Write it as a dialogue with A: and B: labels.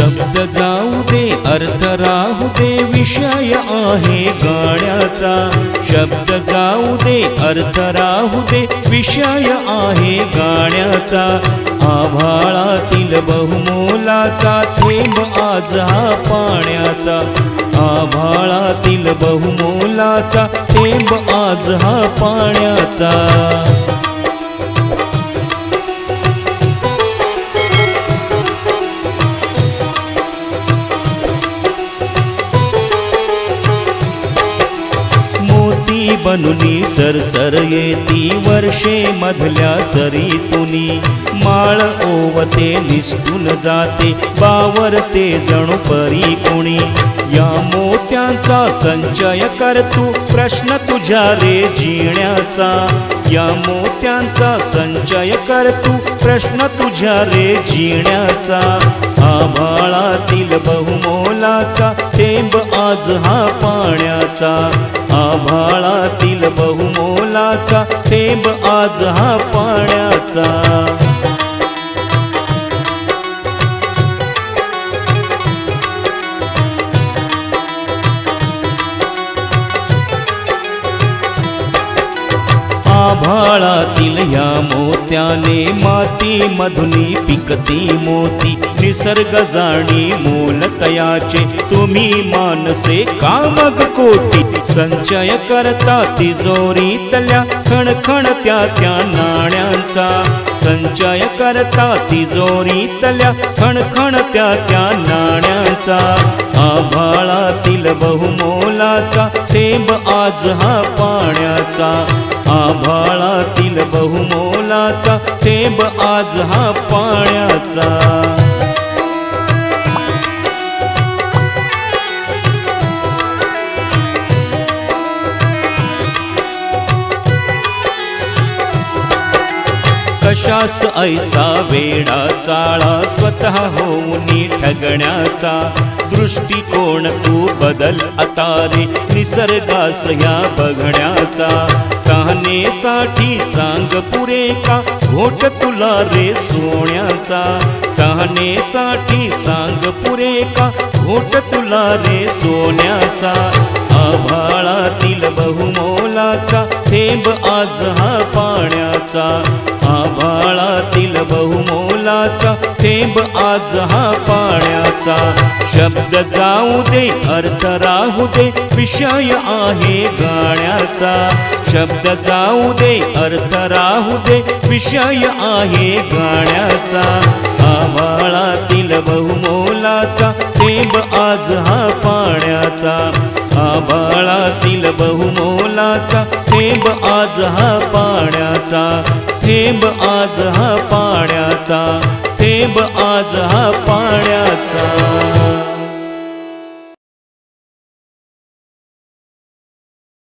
A: शब्द जाऊ दे अर्थ राहू दे विषय आहे गाण्याचा. शब्द जाऊ दे अर्थ राहू दे विषय आहे गाण्याचा. आभाळातील बहुमोलाचा थेंब आज हा पाण्याचा. आभाळातील बहुमोलाचा थेंब आज हा पाण्याचा. बनुनी सरसर येती वर्षे मधल्या सरीतुनी. माळ ओवते निष्ठून जाते बावरते जणू परी कोणी. या मोत्यांचा संचय कर तू प्रश्न तुझ्या रे जिण्याचा. या मोत्यांचा संचय कर तू प्रश्न तुझ्या रे जिण्याचा. आभाळातील बहुमोलाचा थेंब आज हा पाण्याचा आभाळातील बहुमोलाचा थेंब आज हा पाण्याचा. आभाळातील या मोत्याने माती मधुनी पिकती मोती. निसर्ग जाणी मोल तयाचे तुम्ही मानसे कामग कोटी? संचय करता तिजोरीतल्या खणखण त्या त्या नाण्यांचा. संचय करता तिजोरीतल्या खणखण त्या त्या नाण्यांचा. आभाळातील बहुमोलाचा थेंब आज हा पाण्याचा. आभाळातील बहुमोलाचा थेंब आज हा पाण्याचा. कशास ऐसा वेडा चाळा स्वतः होऊन ठगण्याचा दृष्टिकोन तू बदल अतारे निसर्गास या बघण्याचा तहानेसाठी सांग पुरे का? घोट तुला रे सोन्याचा तहानेसाठी सांग पुरे का? घोट तुला रे सोन्याचा आभाळातील बहुमोलाचा थेंब आज हा पाण्याचा आभाळातील बहुमोलाचा थेंब आज हा पाण्याचा. शब्द जाऊ दे अर्थ राहू दे विषय आहे गाण्याचा. शब्द जाऊ दे अर्थ राहू दे विषय आहे गाण्याचा. आभाळातील बहुमोलाचा थेंब आज हा पाण्याचा. आभाळातील बहुमोलाचा थेंब आज हा पाण्याचा थेंब आज हा पाण्याचा थेंब आज हा पाण्या